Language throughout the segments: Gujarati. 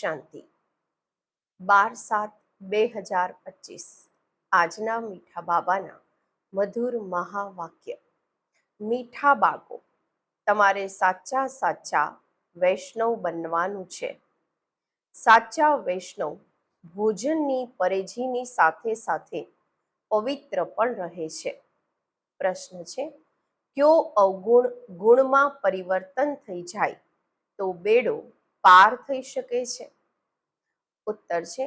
શાંતિ. બાર સાત બે હજાર પચીસ. આજના મીઠા બાબાના મધુર મહાવાક્ય. મીઠા બાગો તમારે સાચા સાચા વૈષ્ણવ બનવાનું છે. સાચા વૈષ્ણવ ભોજનની પરેજીની સાથે સાથે પવિત્ર પણ રહે છે. પ્રશ્ન છે, કયો અવગુણ ગુણમાં પરિવર્તન થઈ જાય? તો બેડો પાર થઈ શકે છે. ઉત્તર છે,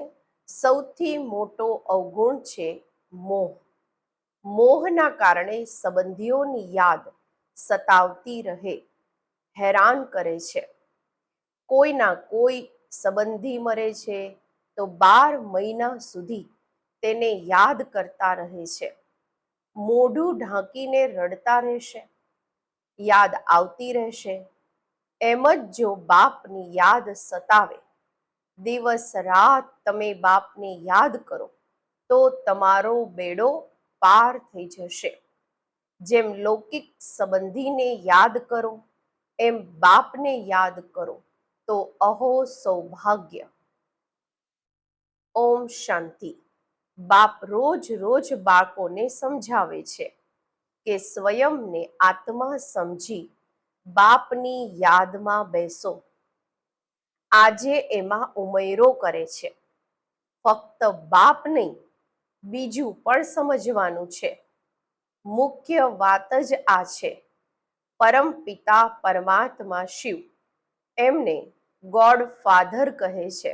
સૌથી મોટો અવગુણ છે મોહ. મોહના કારણે સંબંધીઓની યાદ સતાવતી રહે, હેરાન કરે છે. કોઈના કોઈ સંબંધી મરે છે તો બાર મહિના સુધી તેને યાદ કરતા રહે છે. મોઢું ઢાંકીને રડતા રહેશે, યાદ આવતી રહેશે એમ જ જો બાપની યાદ સતાવે. દિવસ રાત તમે બાપને યાદ કરો, તો તમારો બેડો પાર થઈ જશે. જેમ લૌકિક સંબંધીને યાદ કરો, એમ બાપને યાદ કરો, તો અહો સૌભાગ્ય. ઓમ શાંતિ. બાપ રોજ રોજ બાળકોને સમજાવે છે કે સ્વયંને આત્મા સમજી બાપની યાદમાં બેસો. આજે એમાં ઉમેરો કરે છે. ફક્ત બાપ નહીં, બીજું પણ સમજવાનું છે. મુખ્ય વાત જ આ છે. પરમ પિતા પરમાત્મા શિવ, એમને ગોડ ફાધર કહે છે.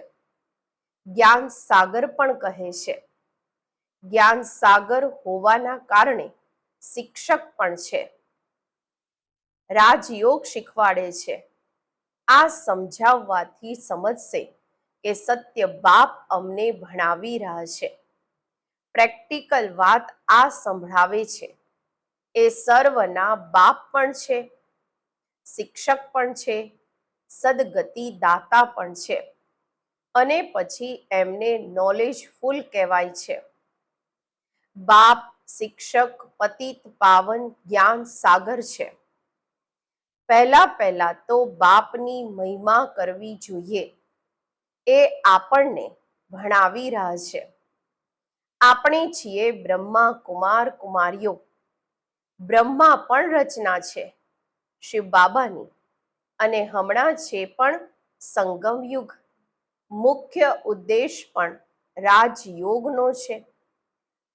જ્ઞાન સાગર પણ કહે છે. જ્ઞાન સાગર હોવાના કારણે શિક્ષક પણ છે. રાજયોગ શીખવાડે છે. આ સમજાવવાથી સમજશે કે સત્ય બાપ અમને ભણાવી રહ્યા છે. પ્રેક્ટિકલ વાત આ સંભળાવે છે. એ સર્વના બાપ પણ છે, શિક્ષક પણ છે, સદગતિ દાતા પણ છે અને પછી એમને નોલેજફુલ કહેવાય છે. બાપ, શિક્ષક, પતિત, પાવન, જ્ઞાન, સાગર છે. પહેલા પહેલાં તો બાપની મહિમા કરવી જોઈએ. એ આપણને ભણાવી રહ્યા છે. આપણે છીએ બ્રહ્મા કુમાર કુમારીઓ. બ્રહ્મા પણ રચના છે શિવ બાબાની અને હમણાં છે પણ સંગમ યુગ મુખ્ય ઉદ્દેશ પણ રાજયોગનો છે.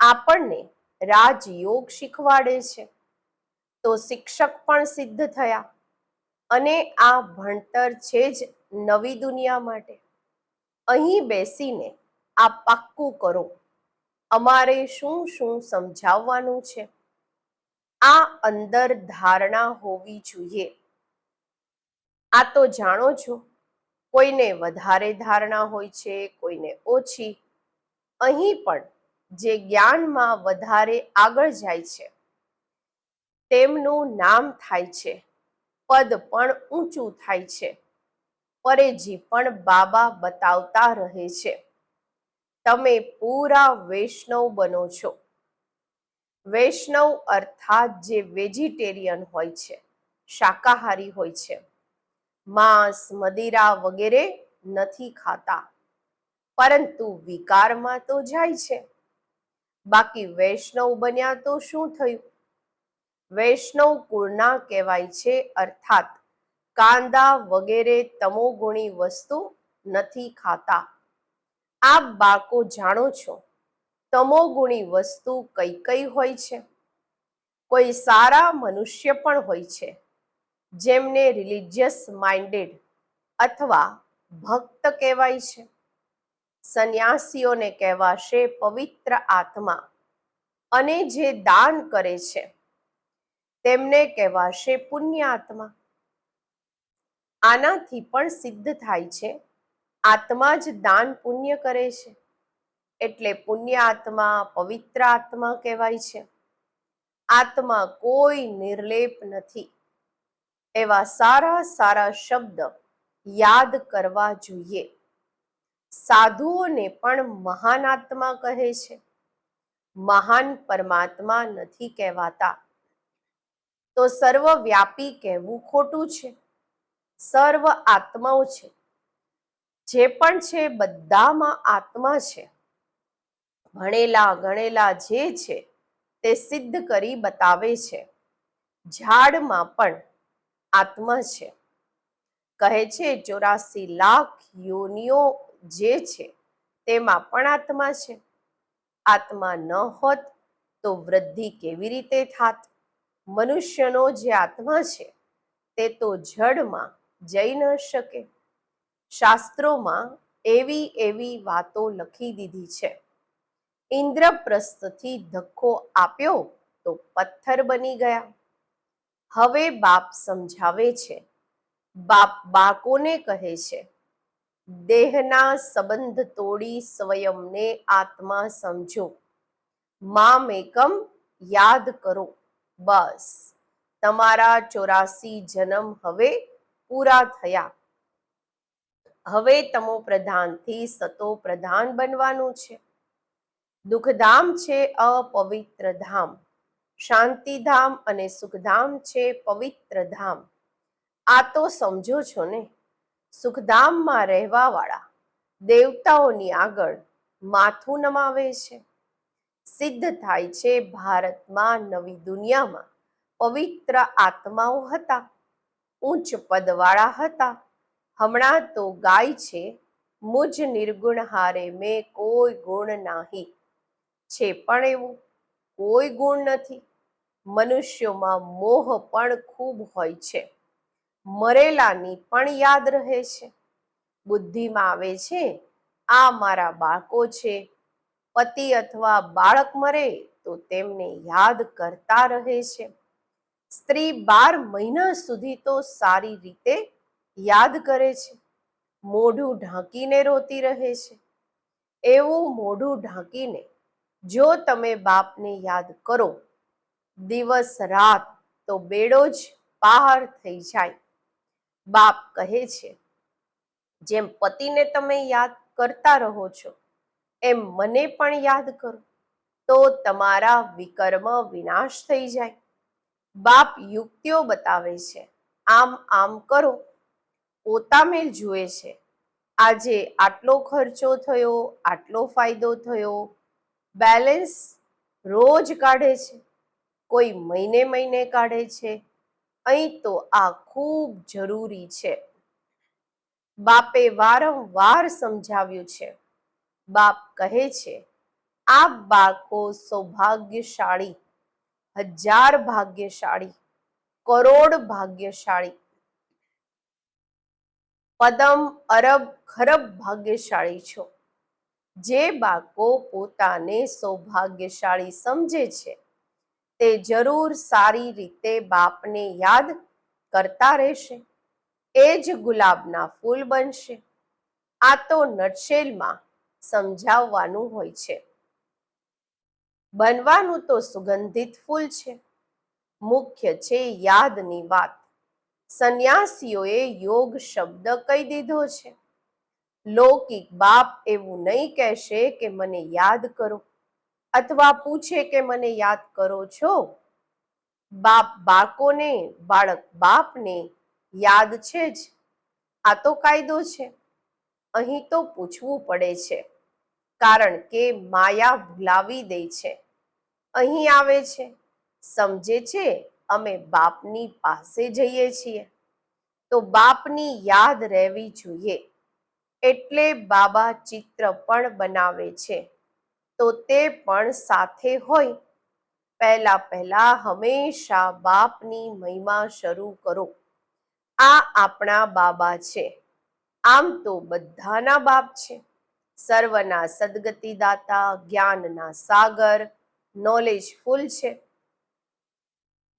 આપણને રાજયોગ શીખવાડે છે. તો શિક્ષક પણ સિદ્ધ થયા. અને આ ભણતર છે જ નવી દુનિયા માટે. અહીં બેસીને આ પાક્કું કરો. અમારે શું શું સમજાવવાનું છે? આ અંદર ધારણા હોવી જોઈએ. આ તો જાણો છો, કોઈને વધારે ધારણા હોય છે, કોઈને ઓછી. અહીં પણ જે જ્ઞાનમાં વધારે આગળ જાય છે, તેમનું નામ થાય છે. પદ પણ ઊંચું થાય છે. પરેજી પણ બાબા બતાવતા રહે છે. તમે પૂરા વૈષ્ણવ બનો છો. વૈષ્ણવ અર્થાત જે વેજીટેરિયન હોય છે, શાકાહારી હોય છે. માંસ, મદિરા વગેરે નથી ખાતા. પરંતુ વિકારમાં તો જાય છે. બાકી વૈષ્ણવ બન્યા તો શું થયું? વૈષ્ણવ કુળના કહેવાય છે, અર્થાત કાંદા વગેરે તમોગુણી વસ્તુ નથી ખાતા. આપ બાળકો જાણો છો તમોગુણી વસ્તુ કઈ કઈ હોય છે? કોઈ સારા મનુષ્ય પણ હોય છે, જેમને રિલિજિયસ માઇન્ડેડ અથવા ભક્ત કહેવાય છે. સંન્યાસીઓને કહેવાશે પવિત્ર આત્મા અને જે દાન કરે છે તેમને કહેવાશે પુણ્યાત્મા. આનાથી પણ સિદ્ધ થાય છે, આત્મા જ દાન પુણ્ય કરે છે. એટલે પુણ્ય પવિત્ર આત્મા કહેવાય છે. આત્મા કોઈ નિર્લેપ નથી. એવા સારા સારા શબ્દ યાદ કરવા જોઈએ. સાધુઓને પણ મહાન આત્મા કહે છે. મહાન પરમાત્મા નથી કહેવાતા. તો સર્વવ્યાપી કહેવું ખોટું છે. સર્વ આત્માઓ છે. જે પણ છે બધામાં આત્મા છે. ભણેલા, ગણેલા, જે છે તે સિદ્ધ કરી બતાવે છે. ઝાડમાં પણ આત્મા છે. કહે છે ચોરાસી લાખ યોનિઓ જે છે તેમાં પણ આત્મા છે. આત્મા ન હોત તો વૃદ્ધિ કેવી રીતે થાત? મનુષ્યનો જે આત્મા છે, તે તો જડમાં જઈ ન શકે. શાસ્ત્રોમાં એવી એવી વાતો લખી દીધી છે. ઇન્દ્રપ્રસ્થથી ધક્કો આપ્યો તો પથ્થર બની ગયા. હવે બાપ સમજાવે છે. બાપ બાકોને કહે છે, દેહના સંબંધ તોડી સ્વયંને આત્મા સમજો. મામ એકમ યાદ કરો. બસ. તમારા ચોરાસી જન્મ હવે પૂરા થયા. હવે તમો પ્રધાનથી સતો પ્રધાન બનવાનું છે. દુઃખધામ છે અપવિત્ર ધામ. શાંતિધામ અને સુખધામ છે પવિત્ર ધામ. આ તો સમજો છો ને? સુખધામમાં રહેવાવાળા દેવતાઓની આગળ માથું નમાવે છે. સિદ્ધ થાય છે ભારતમાં નવી દુનિયામાં. પવિત્ર આત્માઓ હતા, ઉચ્ચ પદવાળા હતા. હમણાં તો ગાય છે, મુજ નિર્ગુણ હારે મેં કોઈ ગુણ નાહી. છે પણ એવું, કોઈ ગુણ નથી. મનુષ્યોમાં મોહ પણ ખૂબ હોય છે. મરેલાની પણ યાદ રહે છે. બુદ્ધિમાં આવે છે, આ મારા બાળકો છે પતિ અથવા બાળક મરે તો તેમને યાદ કરતા રહે છે. સ્ત્રી બાર મહિના સુધી તો સારી રીતે યાદ કરે છે. મોઢું ઢાંકીને રોતી રહે છે. એવું મોઢું ઢાંકીને જો તમે બાપને યાદ કરો, દિવસ રાત તો બેડો જ પાર થઈ જાય. બાપ કહે છે, જેમ પતિને તમે યાદ કરતા રહો છો એમ મને પણ યાદ કરો. તો તમારા વિકર્મ વિનાશ થઈ જાય. બાપ યુક્તિઓ બતાવે છે. આમ આમ કરો. પોતામેલ જુએ છે. આજે આટલો ખર્ચો થયો, આટલો ફાયદો થયો. બેલેન્સ રોજ કાઢે છે. કોઈ મહિને મહિને કાઢે છે. અહીં તો આ ખૂબ જરૂરી છે. બાપે વારંવાર સમજાવ્યું છે. બાપ કહે છે, આ બાળકો સૌભાગ્યશાળી, હજાર ભાગ્યશાળી, કરોડ ભાગ્યશાળી, પદમ અરબ ખરબ ભાગ્યશાળી છો. જે બાળકો પોતાને સૌભાગ્યશાળી સમજે છે, તે જરૂર સારી રીતે બાપને યાદ કરતા રહેશે. એ જ ગુલાબના ફૂલ બનશે. આ તો નટશેલમાં સમજાવવાનું હોય છે. બનવાનું તો સુગંધિત ફૂલ છે. મુખ્ય છે યાદની વાત. સંન્યાસીઓએ યોગ શબ્દ કહી દીધો છે. લૌકિક બાપ એવું નહીં કહેશે કે મને યાદ કરો અથવા પૂછે કે મને યાદ કરો છો. બાપ બાકોને, બાળક બાપને યાદ છે જ. આ તો કાયદો છે. અહીં તો પૂછવું પડે છે. કારણ કે માયા ભૂલાવી દે છે. અહીં આવે છે. સમજે છે, અમે બાપની પાસે જઈએ છીએ. તો બાપની યાદ રહેવી જોઈએ. એટલે બાબા ચિત્ર પણ બનાવે છે. તો તે પણ સાથે હોય. પહેલા પહેલા હંમેશા બાપની મહિમા શરૂ કરો. આ આપણા બાબા છે. આમ તો બધાના બાપ છે. સર્વના સદગતિદાતા, જ્ઞાનના સાગર નોલેજ ફૂલ છે.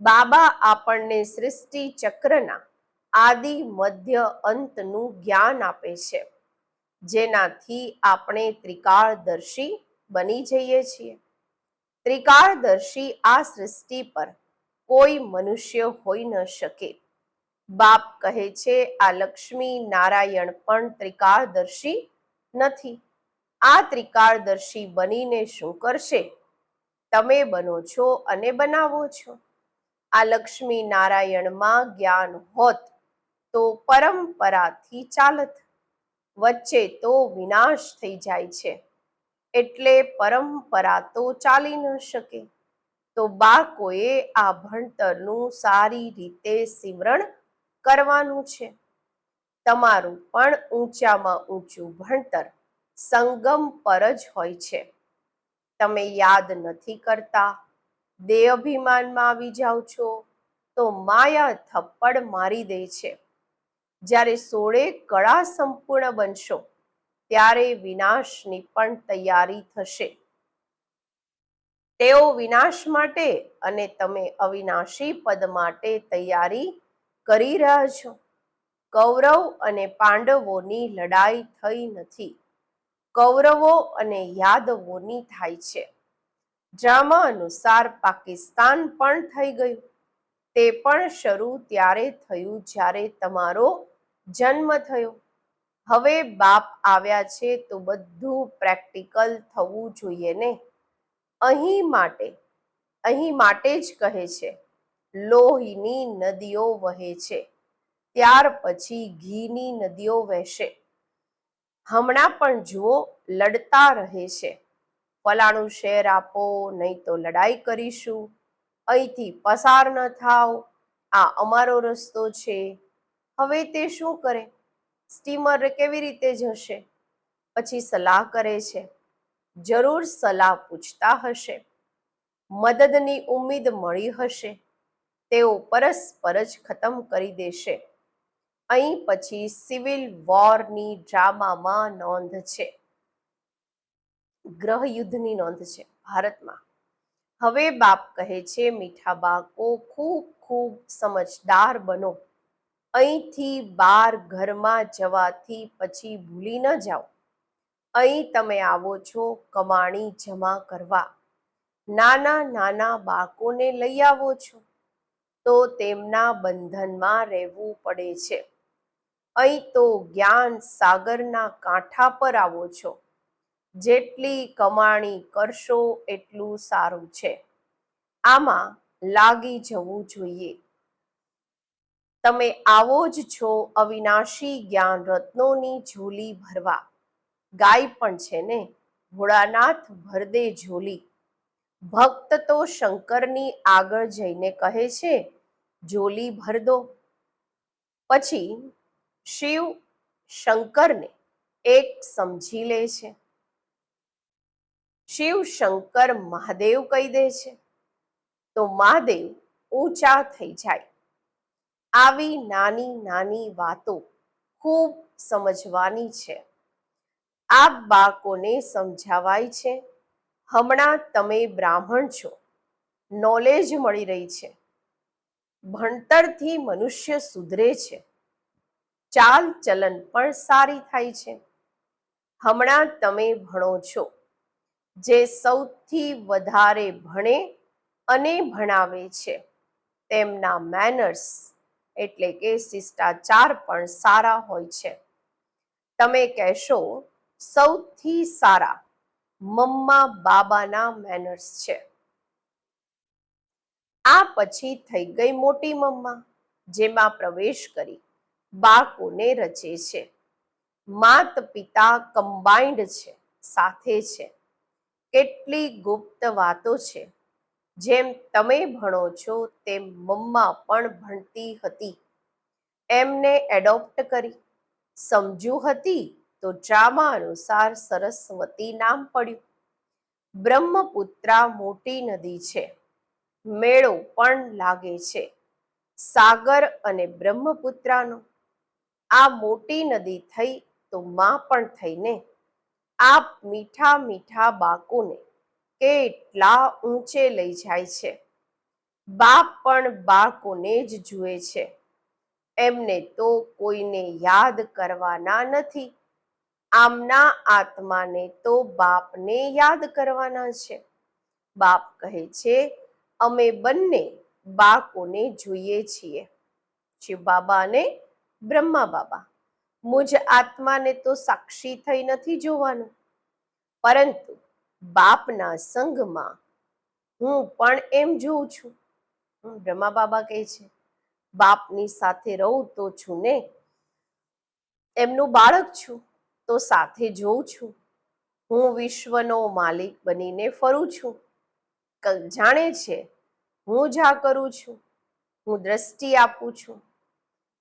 બાબા આપણને સૃષ્ટિ ચક્રના આદિ મધ્ય અંતનું જ્ઞાન આપે છે. જેનાથી આપણે ત્રિકાળદર્શી બની જઈએ છીએ. ત્રિકાળદર્શી આ સૃષ્ટિ પર કોઈ મનુષ્ય હોઈ ન શકે. બાપ કહે છે, આ લક્ષ્મી નારાયણ પણ ત્રિકાળદર્શી નથી. આ ત્રિકાળદર્શી બનીને શું કરશે? તમે બનો છો અને બનાવો છો. આ લક્ષ્મી નારાયણમાં જ્ઞાન હોત તો પરંપરાથી ચાલત. વચ્ચે તો વિનાશ થઈ જાય છે. એટલે પરંપરા તો ચાલી ન શકે. તો બાળકોએ આ ભણતરનું સારી રીતે સિમરણ કરવાનું છે. તમારું પણ ઊંચામાં ઊંચું ભણતર સંગમ પર જ હોય છે. તમે યાદ નથી કરતા? દેહભિમાનમાં આવી જાઓ છો? તો માયા થપ્પડ મારી દે છે. જ્યારે સોળે કળા સંપૂર્ણ બનશો, ત્યારે વિનાશની પણ તૈયારી થશે. તેઓ વિનાશ માટે અને તમે અવિનાશી પદ માટે તૈયારી કરી રહ્યા છો. કૌરવ અને પાંડવોની લડાઈ થઈ નથી. કૌરવો અને યાદવોની થાય છે. ડ્રામા અનુસાર પાકિસ્તાન પણ થઈ ગયું. તે પણ શરૂ ત્યારે થયું જ્યારે તમારો જન્મ થયો. હવે બાપ આવ્યા છે તો બધું પ્રેક્ટિકલ થવું જોઈએ ને? અહીં માટે અહીં માટે જ કહે છે, લોહીની નદીઓ વહે છે. ત્યાર પછી ઘીની નદીઓ વહેશે. હમણાં પણ જુઓ, લડતા રહે છે. ફલાણું શેર આપો, નહીં તો લડાઈ કરીશું. અહીંથી પસાર ન થાવ આ અમારો રસ્તો છે. હવે તે શું કરે? સ્ટીમર કેવી રીતે જશે? પછી સલાહ કરે છે. જરૂર સલાહ પૂછતા હશે. મદદની ઉમ્મીદ મળી હશે. તેઓ પરસ્પર જ ખતમ કરી દેશે. અહીં પછી સિવિલ વોરની ડ્રામામાં નોંધ છે. ગ્રહ યુદ્ધની નોંધ છે ભારતમાં. હવે બાપ કહે છે, મીઠા બાળકો, ખૂબ ખૂબ સમજદાર બનો. અહીંથી બાર ઘરમાં જવાથી પછી ભૂલી ન જાઓ. અહીં તમે આવો છો કમાણી જમા કરવા. નાના નાના બાળકોને લઈ આવો છો. તો તેમના બંધનમાં રહેવું પડે છે. અહીં તો જ્ઞાન સાગરના કાંઠા પર આવો છો. જેટલી કમાણી કરશો એટલું સારું છે. આમાં લાગી જવું જોઈએ. તમે આવો જ છો અવિનાશી જ્ઞાન રત્નોની ઝોલી ભરવા. ગાય પણ છે ને? ભોળાનાથ ભરદે ઝોલી. ભક્ત તો શંકરની આગળ જઈને કહે છે, ઝોલી ભર દો. પછી શિવ શંકરને એક સમજી લે છે. શિવ શંકર મહાદેવ કહી દે છે. તો મહાદેવ ઊંચા થઈ જાય. આવી નાની નાની વાતો ખૂબ સમજવાની છે. આ બાળકોને સમજાવાય છે. હમણાં તમે બ્રાહ્મણ છો. નોલેજ મળી રહી છે. ભણતરથી મનુષ્ય સુધરે છે. ચાલ ચલન પણ સારી થાય છે. હમણાં તમે ભણો છો. જે સૌથી વધારે ભણે અને ભણાવે છે. તેમના મેનર્સ એટલે કે શિષ્ટાચાર પણ સારા હોય છે. તમે કહેશો, સૌથી સારા મમ્મા બાબાના મેનર્સ છે. આ પછી થઈ ગઈ મોટી મમ્મા, જેમાં પ્રવેશ કરી બાળકોને રચે છે. માત પિતા કમ્બાઇન્ડ છે, સાથે છે. કેટલી ગુપ્ત વાતો છે. જેમ તમે ભણો છો, તેમ મમ્મા પણ ભણતી હતી. એમને એડોપ્ટ કરી. સમજુ હતી તો ડ્રામા અનુસાર સરસ્વતી નામ પડ્યું. બ્રહ્મપુત્રા મોટી નદી છે. મેળો પણ લાગે છે. સાગર અને બ્રહ્મપુત્રાનો. આ મોટી નદી થઈ તો માં પણ થઈને આપ મીઠા મીઠા બાકોને કેટલા ઊંચે લઈ જાય છે. બાપ પણ બાળકોને જ જુએ છે. એમને તો કોઈને યાદ કરવાના નથી. આમના આત્માને તો બાપને યાદ કરવાના છે. બાપ કહે છે, અમે બંને બાકોને જોઈએ છીએ. શિવ બાબા અને બ્રહ્મા બાબા મુજ આત્માને તો સાક્ષી થઈ નથી જોવાનું. પરંતુ બાપના સંગમાં હું પણ એમ જોઉં છું. હમ, બ્રહ્મા બાબા કહે છે બાપની સાથે રહું તો છું ને? એમનું બાળક છું તો સાથે જોઉં છું. હું વિશ્વનો માલિક બનીને ફરું છું. જાણે છે હું જ કરું છું. હું દ્રષ્ટિ આપું છું.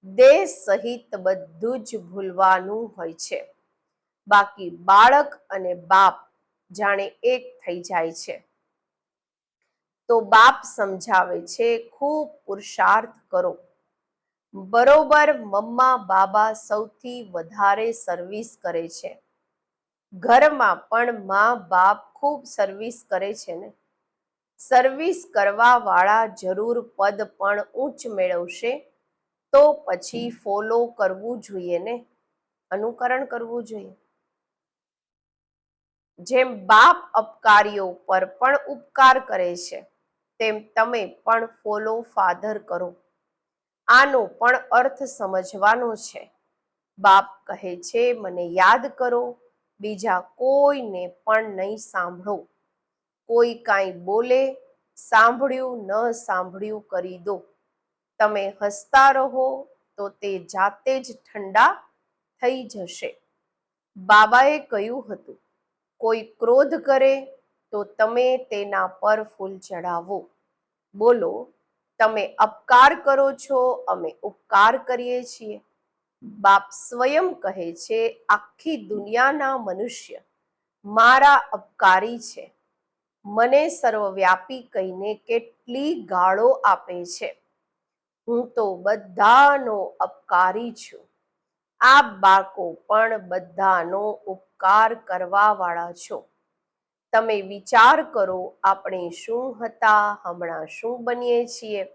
દેહ સહિત બધું જ ભૂલવાનું હોય છે. બાકી બાળક અને બાપ જાણે એક થઈ જાય છે. તો બાપ સમજાવે છે, ખૂબ પુરુષાર્થ કરો. બરોબર મમ્મા બાબા સૌથી વધારે સર્વિસ કરે છે. ઘરમાં પણ મા બાપ ખૂબ સર્વિસ કરે છે ને? સર્વિસ કરવા વાળા જરૂર પદ પણ ઊંચ મેળવશે તો પછી ફોલો કરવું જોઈએ ને? અનુકરણ કરવું જોઈએ. જેમ બાપ અપકારીઓ પર પણ ઉપકાર કરે છે, તેમ તમે પણ ફોલો ફાધર કરો. આનો પણ અર્થ સમજવાનો છે. બાપ કહે છે, મને યાદ કરો, બીજા કોઈને પણ નહીં સાંભળો. કોઈ કાંઈ બોલે, સાંભળ્યું ન સાંભળ્યું કરી દો. તમે હસતા રહો, તો તે જાતે જ ઠંડા થઈ જશે. બાબાએ કહ્યું હતું, કોઈ ક્રોધ કરે, તો તમે તેના પર ફૂલ ચડાવો. બોલો, તમે અપકાર કરો છો, અમે ઉપકાર કરીએ છીએ. બાપ સ્વયં કહે છે, આખી દુનિયાના મનુષ્ય મારા અપકારી છે. મને સર્વવ્યાપી કહીને કેટલી ગાળો આપે છે. હું તો બધાનો અપકારી છું. આ બાળકો પણ બધાનો ઉપકાર કરવાવાળા છો. તમે વિચાર કરો આપણે શું હતા, હમણાં શું બનીએ છીએ?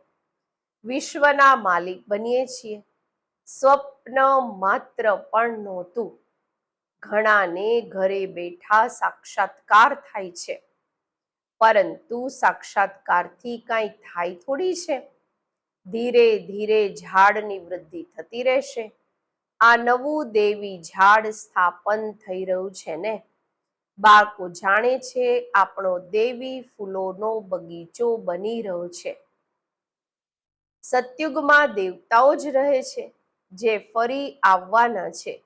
વિશ્વના માલિક બનીએ છીએ. સ્વપ્ન માત્ર પણ નહોતું. ઘણાને ઘરે બેઠા સાક્ષાત્કાર થાય છે. પરંતુ સાક્ષાત્કારથી કાંઈ થાય થોડી છે? ધીરે ધીરે ઝાડની વૃદ્ધિ થતી રહેશે. આ નવું દેવી ઝાડ સ્થાપન થઈ રહ્યું છે ને? બાળકો જાણે છે આપણો દેવી ફૂલોનો બગીચો બની રહ્યો છે. સતયુગમાં દેવતાઓ જ રહે છે, જે ફરી આવવાના છે.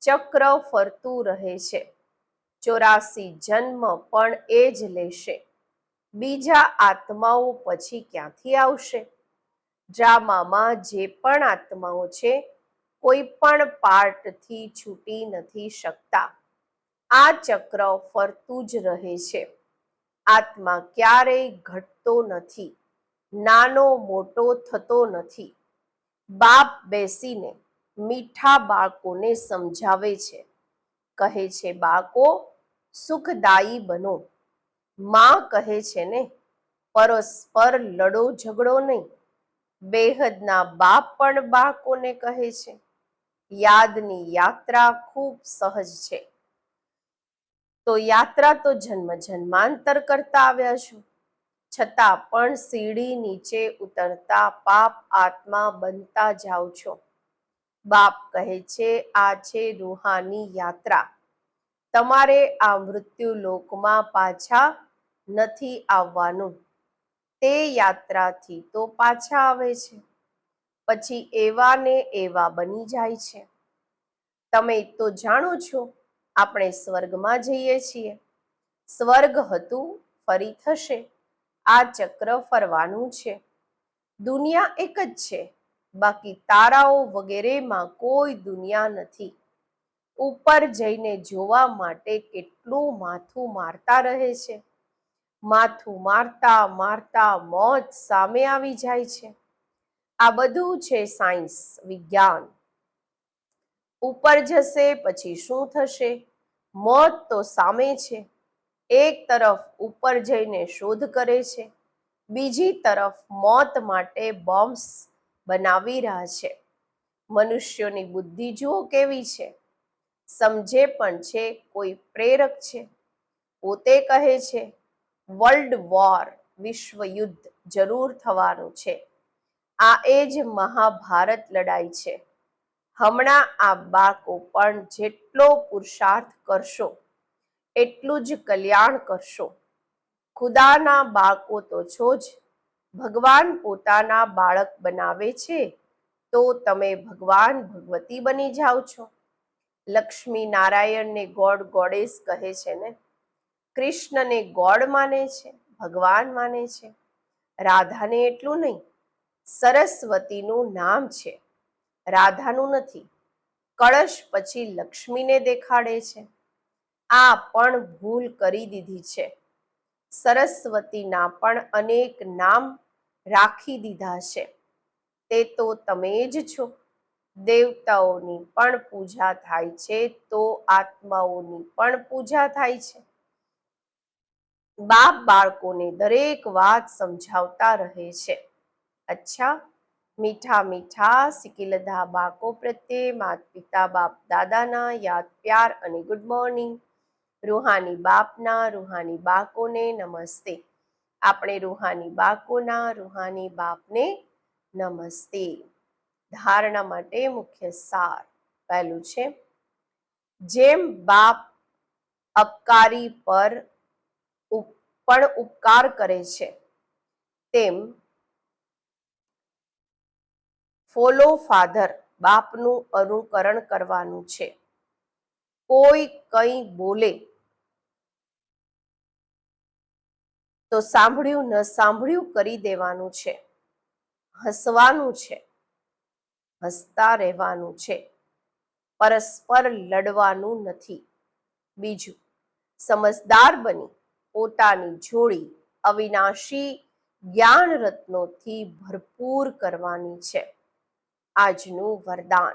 ચક્ર ફરતું રહે છે. ચોરાસી જન્મ પણ એ જ લેશે. બીજા આત્માઓ પછી ક્યાંથી આવશે? ડ્રામામાં જે પણ આત્માઓ છે, કોઈ પણ પાર્ટથી છૂટી નથી શકતા. આ ચક્ર ફરતું જ રહે છે. આત્મા ક્યારેય ઘટતો નથી, નાનો મોટો થતો નથી. બાપ બેસીને મીઠા બાળકોને સમજાવે છે. કહે છે, બાળકો, સુખદાયી બનો. માં કહે છે ને, પરસ્પર લડો, ઝઘડો નહીં. બેહદના બાપ પણ બાળકોને કહે છે. યાદની યાત્રા ખૂબ સહજ છે. તો યાત્રા તો જન્મ જન્માંતર કરતા આવ્યા છો. છતાં પણ સીડી નીચે ઉતરતા પાપ આત્મા બનતા જાઓ છો. બાપ કહે છે, આ છે રૂહાની યાત્રા. તમારે આ મૃત્યુ લોકમાં પાછા નથી આવવાનું. તે યાત્રાથી તો પાછા આવે છે. પછી એવા ને એવા બની જાય છે. તમે તો જાણો છો, આપણે સ્વર્ગમાં જઈએ છીએ. સ્વર્ગ હતું, ફરી થશે. આ ચક્ર ફરવાનું છે. દુનિયા એક જ છે. બાકી તારાઓ વગેરેમાં કોઈ દુનિયા નથી. ઉપર જઈને જોવા માટે કેટલું માથું મારતા રહે છે. માથું મારતા મારતા મોત સામે આવી જાય છે. આ બધું છે સાયન્સ, વિજ્ઞાન. ઉપર જશે, પછી શું થશે? મોત તો સામે છે. એક તરફ ઉપર જઈને શોધ કરે છે. બીજી તરફ મોત માટે બોમ્બ્સ બનાવી રહ્યા છે. મનુષ્યોની બુદ્ધિ જુઓ કેવી છે. સમજે પણ છે કોઈ પ્રેરક છે. પોતે કહે છે વર્લ્ડ વોર, વિશ્વ યુદ્ધ જરૂર થવાનું છે. આ એ જ મહાભારત લડાઈ છે. હમણાં આ બાળકો પણ જેટલો પુરુષાર્થ કરશો, એટલું જ કલ્યાણ કરશો. ખુદાના બાળકો તો છો જ. ભગવાન પોતાના બાળક બનાવે છે, તો તમે ભગવાન ભગવતી બની જાઓ છો. લક્ષ્મી નારાયણને ગોડ ગોડેસ કહે છે ને? કૃષ્ણને ગોડ માને છે, ભગવાન માને છે. રાધાને એટલું નહીં, સરસ્વતીનું નામ છે. રાધાનું નથી, કળશ પછી લક્ષ્મીને દેખાડે છે. આ પણ ભૂલ કરી દીધી છે. સરસ્વતીના પણ અનેક નામ રાખી દીધા છે. તે તો તમે જ છો. દેવતાઓની પણ પૂજા થાય છે, તો આત્માઓની પણ પૂજા થાય છે. બાપ બાળકોને દરેક વાત સમજાવતા રહે છે. અચ્છા, મીઠા મીઠા સિકિલધા બાળકો પ્રત્યે માત પિતા બાપ દાદાના યાદ પ્યાર અને ગુડ મોર્નિંગ રૂહાની બાપના, રૂહાની બાળકોને નમસ્તે. આપણે રૂહાની બાળકોના, રૂહાની બાપને નમસ્તે. ધારણા માટે મુખ્ય સાર પહેલું છે. જેમ બાપ અપકારી પર પણ ઉપકાર કરે છે. તેમ ફોલો ફાધર બાપનું અનુકરણ કરવાનું છે. કોઈ કંઈ બોલે તો સાંભળ્યું ન સાંભળ્યું કરી દેવાનું છે. હસવાનું છે. હસતા રહેવાનું છે. પરસ્પર લડવાનું નથી. બીજું, સમજદાર બની પોતાની જોડી અવિનાશી જ્ઞાન રત્નોથી ભરપૂર કરવાની છે. આજનું વરદાન.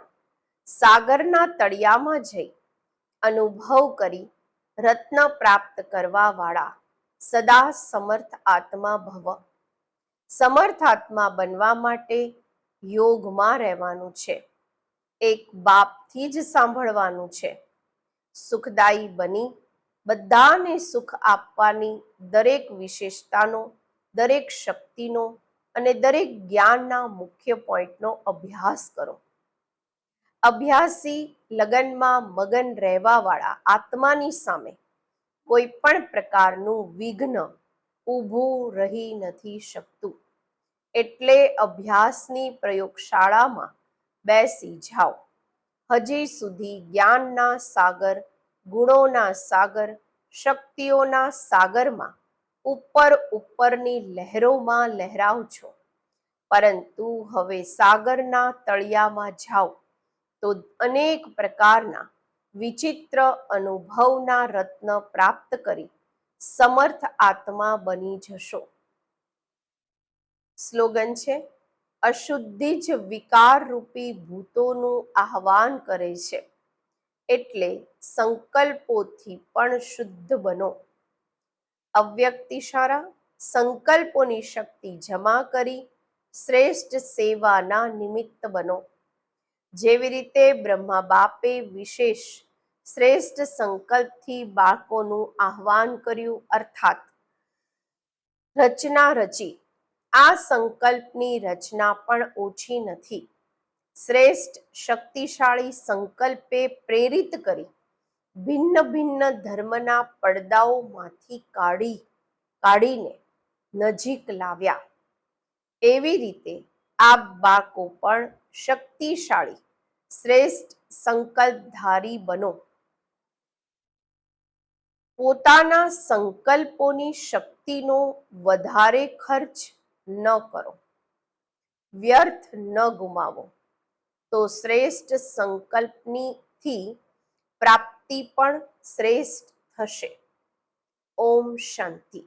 સાગરના તળિયામાં જઈ અનુભવ કરી રત્ન પ્રાપ્ત કરવા વાળા સદા સમર્થ આત્મા ભવ. સમર્થ આત્મા બનવા માટે યોગમાં રહેવાનું છે. એક બાપથી જ સાંભળવાનું છે. સુખદાયી બની બધાને સુખ આપવાની દરેક વિશેષતાનો, દરેક શક્તિનો અને દરેક જ્ઞાનના મુખ્ય પોઈન્ટનો અભ્યાસ કરો. અભ્યાસી લગનમાં મગન રહેવાવાળા આત્માની સામે કોઈ પણ પ્રકારનું વિઘ્ન ઊભું રહી નથી શકતું. એટલે અભ્યાસની પ્રયોગશાળામાં બેસી જાઓ. હજી સુધી જ્ઞાનના સાગર ગુણોના સાગર, શક્તિઓના સાગરમાં ઉપર ઉપરની લહેરોમાં લહેરાવ છો. પરંતુ હવે સાગરના તળિયામાં જાઓ તો અનેક પ્રકારના વિચિત્ર અનુભવના રત્ન પ્રાપ્ત કરી સમર્થ આત્મા બની જશો. સ્લોગન છે, અશુદ્ધિ જ વિકાર રૂપી ભૂતોનું આહવાન કરે છે. એટલે સંકલ્પોથી પણ શુદ્ધ બનો. અવ્યક્ત ઇશારા સંકલ્પોની શક્તિ જમા કરી, શ્રેષ્ઠ સેવાના નિમિત્ત બનો. જેવી રીતે બ્રહ્મા બાપે વિશેષ શ્રેષ્ઠ સંકલ્પથી બાળકોનું આહવાન કર્યું અર્થાત રચના રચી. આ સંકલ્પની રચના પણ ઓછી નથી. શ્રેષ્ઠ શક્તિશાળી સંકલ્પે પ્રેરિત કરી ભિન્ન ભિન્ન ધર્મના પડદાઓમાંથી કાઢી, કાઢીને નજીક લાવ્યા. એવી રીતે આ બાળકો પણ શક્તિશાળી, શ્રેષ્ઠ સંકલ્પધારી બનો. પોતાના સંકલ્પોની શક્તિનો વધારે ખર્ચ ન કરો. વ્યર્થ ન ગુમાવો. તો શ્રેષ્ઠ સંકલ્પનીથી પ્રાપ્તિ પણ શ્રેષ્ઠ થશે. ઓમ શાંતિ.